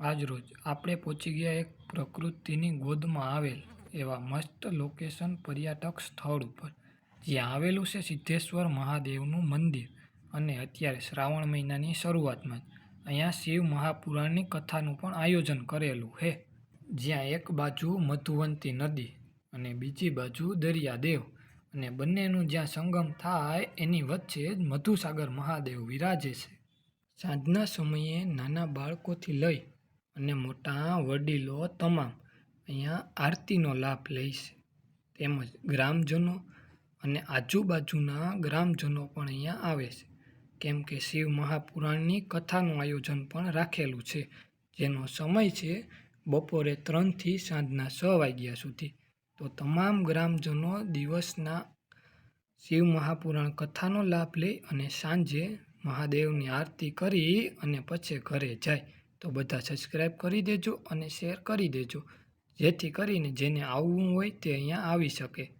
આજરોજ આપણે પહોંચી ગયા એક પ્રકૃતિની ગોદમાં આવેલ એવા મસ્ત લોકેશન પર્યટક સ્થળ ઉપર. જ્યાં આવેલું છે સિદ્ધેશ્વર મહાદેવનું મંદિર અને અત્યારે શ્રાવણ મહિનાની શરૂઆતમાં જ. અહીંયા શિવ મહાપુરાણની કથાનું પણ આયોજન કરેલું છે. જ્યાં એક બાજુ મધુવંતી નદી અને બીજી બાજુ દરિયાદેવ અને બંનેનું જ્યાં સંગમ થાય એની વચ્ચે જ મધુસાગર મહાદેવ વિરાજે છે. સાંજના સમયે નાના બાળકોથી લઈ અને મોટા વડીલો તમામ અહીંયા આરતીનો લાભ લે છે. તેમજ ગ્રામજનો અને આજુબાજુના ગ્રામજનો પણ અહીંયા આવે છે. કેમ કે શિવ મહાપુરાણની કથાનું આયોજન પણ રાખેલું છે. જેનો સમય છે બપોરે ત્રણથી સાંજના છ વાગ્યા સુધી. તો તમામ ગ્રામજનો દિવસના શિવ મહાપુરાણ કથાનો લાભ લે અને સાંજે મહાદેવની આરતી કરી અને પછી ઘરે જાય. તો બધા સબસ્ક્રાઈબ કરી દેજો અને શેર કરી દેજો. જેથી કરીને જેને આવવું હોય તે અહીંયા આવી શકે.